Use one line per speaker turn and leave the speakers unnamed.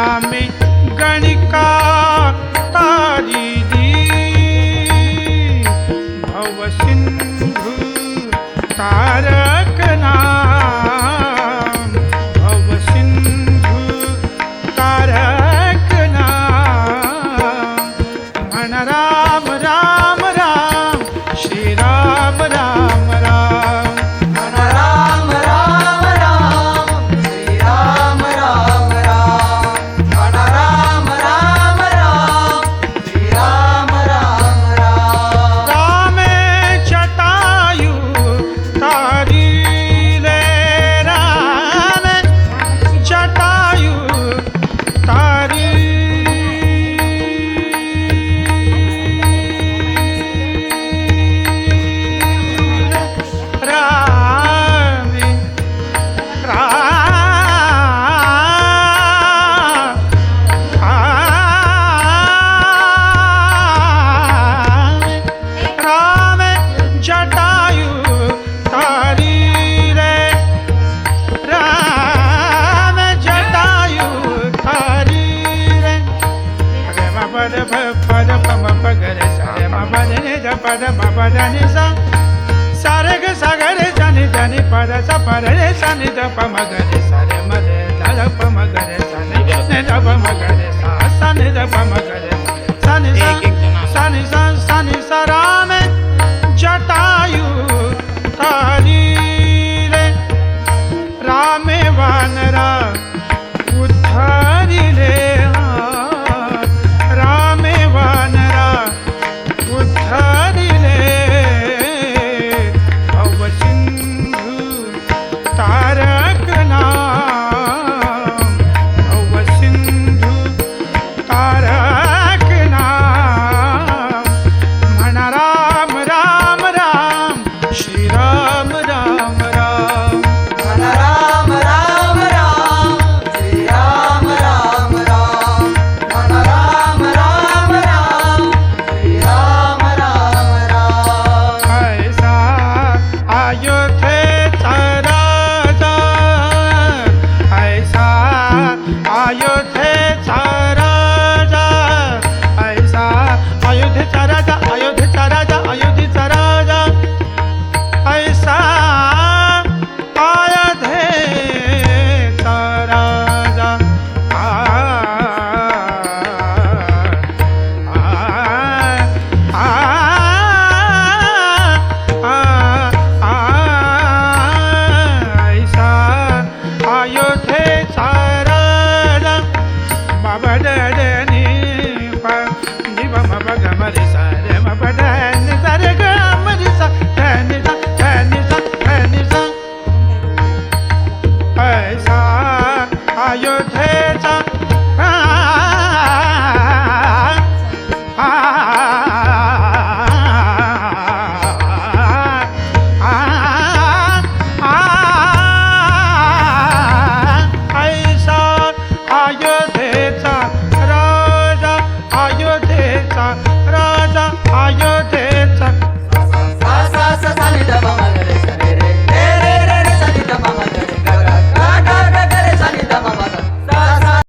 नामे गणिका तारी भव सिंधु तार सारग सगरे सनि जन पद सररे सन दप मगन सन मग सरप मगन सनप मगन सनदप मगर सन सन सन सराम जटायु धारीरे रामे वन रा अयोध्येचा राजा ऐसा अयोध्येचा राजा अयोध्येचा राजा अयोध्येचा राजा ऐसा अयोध्येचा राजा ऐसा अयोध्ये